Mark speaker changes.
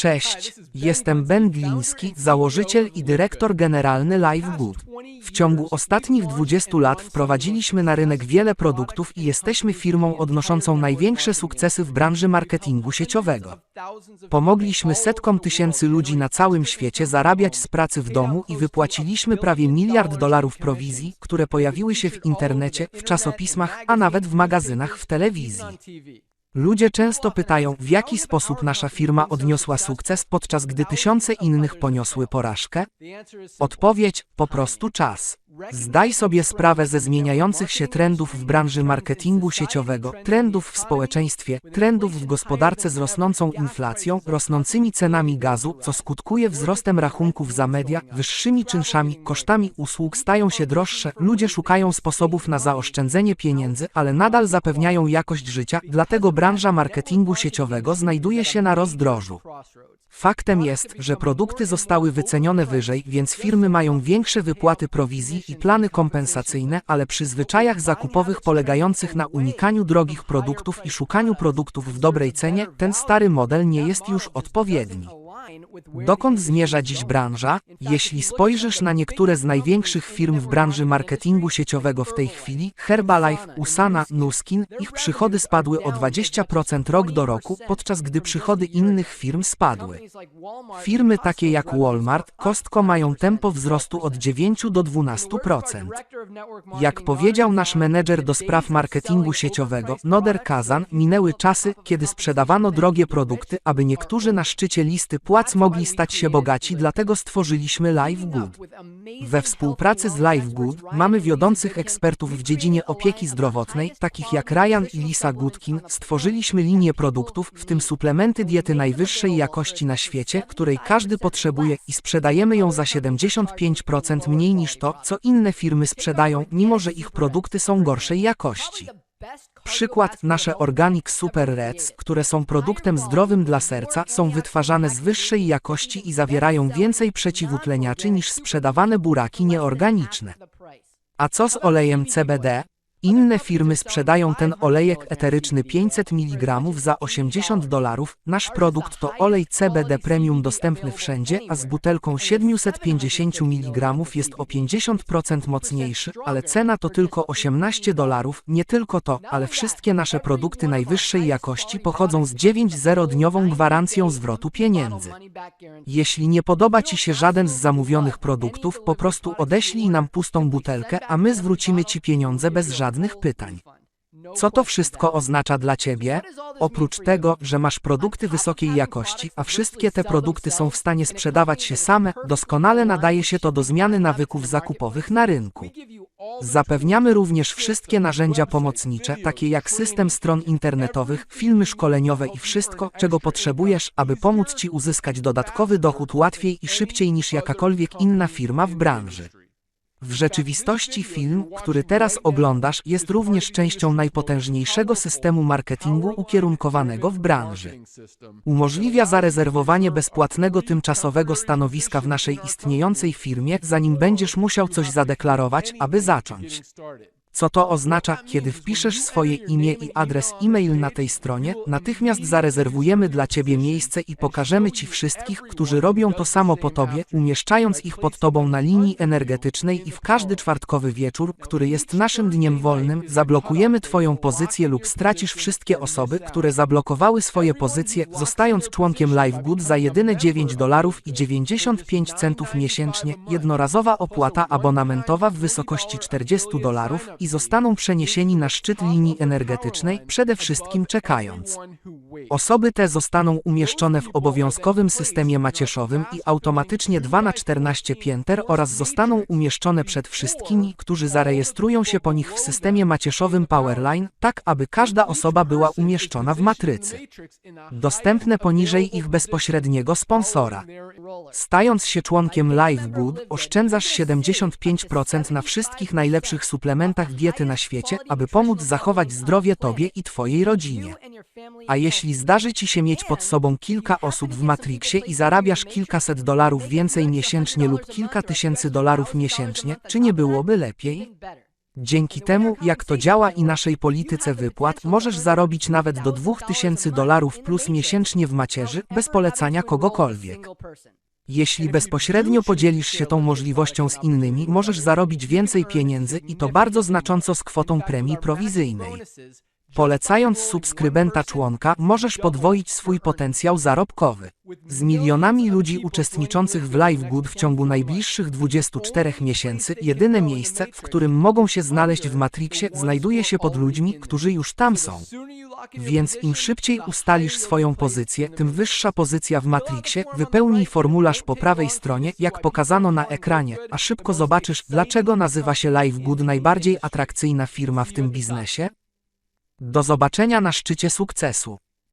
Speaker 1: Cześć, jestem Ben Gliński, założyciel i dyrektor generalny Live Good. W ciągu ostatnich 20 lat wprowadziliśmy na rynek wiele produktów i jesteśmy firmą odnoszącą największe sukcesy w branży marketingu sieciowego. Pomogliśmy setkom tysięcy ludzi na całym świecie zarabiać z pracy w domu i wypłaciliśmy prawie miliard dolarów prowizji, które pojawiły się w internecie, w czasopismach, a nawet w magazynach w telewizji. Ludzie często pytają, w jaki sposób nasza firma odniosła sukces, podczas gdy tysiące innych poniosły porażkę? Odpowiedź: po prostu czas. Zdaj sobie sprawę ze zmieniających się trendów w branży marketingu sieciowego, trendów w społeczeństwie, trendów w gospodarce z rosnącą inflacją, rosnącymi cenami gazu, co skutkuje wzrostem rachunków za media, wyższymi czynszami, kosztami usług stają się droższe, ludzie szukają sposobów na zaoszczędzenie pieniędzy, ale nadal zapewniają jakość życia, dlatego branża marketingu sieciowego znajduje się na rozdrożu. Faktem jest, że produkty zostały wycenione wyżej, więc firmy mają większe wypłaty prowizji i plany kompensacyjne, ale przy zwyczajach zakupowych polegających na unikaniu drogich produktów i szukaniu produktów w dobrej cenie, ten stary model nie jest już odpowiedni. Dokąd zmierza dziś branża? Jeśli spojrzysz na niektóre z największych firm w branży marketingu sieciowego w tej chwili, Herbalife, Usana, Nuskin, ich przychody spadły o 20% rok do roku, podczas gdy przychody innych firm spadły. Firmy takie jak Walmart, Costco mają tempo wzrostu od 9 do 12%. Jak powiedział nasz menedżer do spraw marketingu sieciowego, Noder Kazan, minęły czasy, kiedy sprzedawano drogie produkty, aby niektórzy na szczycie listy płac mogli stać się bogaci, dlatego stworzyliśmy Live Good. We współpracy z Live Good mamy wiodących ekspertów w dziedzinie opieki zdrowotnej, takich jak Ryan i Lisa Goodkin. Stworzyliśmy linię produktów, w tym suplementy diety najwyższej jakości na świecie, której każdy potrzebuje i sprzedajemy ją za 75% mniej niż to, co inne firmy sprzedają, mimo że ich produkty są gorszej jakości. Przykład nasze Organic Super Reds, które są produktem zdrowym dla serca, są wytwarzane z wyższej jakości i zawierają więcej przeciwutleniaczy niż sprzedawane buraki nieorganiczne. A co z olejem CBD? Inne firmy sprzedają ten olejek eteryczny 500 mg za 80 dolarów. Nasz produkt to olej CBD Premium dostępny wszędzie, a z butelką 750 mg jest o 50% mocniejszy, ale cena to tylko 18 dolarów. Nie tylko to, ale wszystkie nasze produkty najwyższej jakości pochodzą z 9-0-dniową gwarancją zwrotu pieniędzy. Jeśli nie podoba Ci się żaden z zamówionych produktów, po prostu odeślij nam pustą butelkę, a my zwrócimy Ci pieniądze bez żadnych żadnych pytań. Co to wszystko oznacza dla Ciebie? Oprócz tego, że masz produkty wysokiej jakości, a wszystkie te produkty są w stanie sprzedawać się same, doskonale nadaje się to do zmiany nawyków zakupowych na rynku. Zapewniamy również wszystkie narzędzia pomocnicze, takie jak system stron internetowych, filmy szkoleniowe i wszystko, czego potrzebujesz, aby pomóc Ci uzyskać dodatkowy dochód łatwiej i szybciej niż jakakolwiek inna firma w branży. W rzeczywistości film, który teraz oglądasz, jest również częścią najpotężniejszego systemu marketingu ukierunkowanego w branży. Umożliwia zarezerwowanie bezpłatnego tymczasowego stanowiska w naszej istniejącej firmie, zanim będziesz musiał coś zadeklarować, aby zacząć. Co to oznacza, kiedy wpiszesz swoje imię i adres e-mail na tej stronie, natychmiast zarezerwujemy dla Ciebie miejsce i pokażemy Ci wszystkich, którzy robią to samo po Tobie, umieszczając ich pod Tobą na linii energetycznej i w każdy czwartkowy wieczór, który jest naszym dniem wolnym, zablokujemy Twoją pozycję lub stracisz wszystkie osoby, które zablokowały swoje pozycje, zostając członkiem LiveGood za jedyne 9 dolarów i 95 centów miesięcznie, jednorazowa opłata abonamentowa w wysokości 40 dolarów i zostaną przeniesieni na szczyt linii energetycznej, przede wszystkim czekając. Osoby te zostaną umieszczone w obowiązkowym systemie macierzowym i automatycznie 2 na 14 pięter oraz zostaną umieszczone przed wszystkimi, którzy zarejestrują się po nich w systemie macierzowym Powerline, tak aby każda osoba była umieszczona w matrycy. Dostępne poniżej ich bezpośredniego sponsora. Stając się członkiem LiveGood, oszczędzasz 75% na wszystkich najlepszych suplementach diety na świecie, aby pomóc zachować zdrowie Tobie i Twojej rodzinie. A jeśli zdarzy Ci się mieć pod sobą kilka osób w Matrixie i zarabiasz kilkaset dolarów więcej miesięcznie lub kilka tysięcy dolarów miesięcznie, czy nie byłoby lepiej? Dzięki temu, jak to działa i naszej polityce wypłat, możesz zarobić nawet do 2000 dolarów plus miesięcznie w macierzy, bez polecania kogokolwiek. Jeśli bezpośrednio podzielisz się tą możliwością z innymi, możesz zarobić więcej pieniędzy i to bardzo znacząco z kwotą premii prowizyjnej. Polecając subskrybenta członka, możesz podwoić swój potencjał zarobkowy. Z milionami ludzi uczestniczących w LiveGood w ciągu najbliższych 24 miesięcy, jedyne miejsce, w którym mogą się znaleźć w Matrixie, znajduje się pod ludźmi, którzy już tam są. Więc im szybciej ustalisz swoją pozycję, tym wyższa pozycja w Matrixie, wypełnij formularz po prawej stronie, jak pokazano na ekranie, a szybko zobaczysz, dlaczego nazywa się LiveGood najbardziej atrakcyjna firma w tym biznesie. Do zobaczenia na szczycie sukcesu.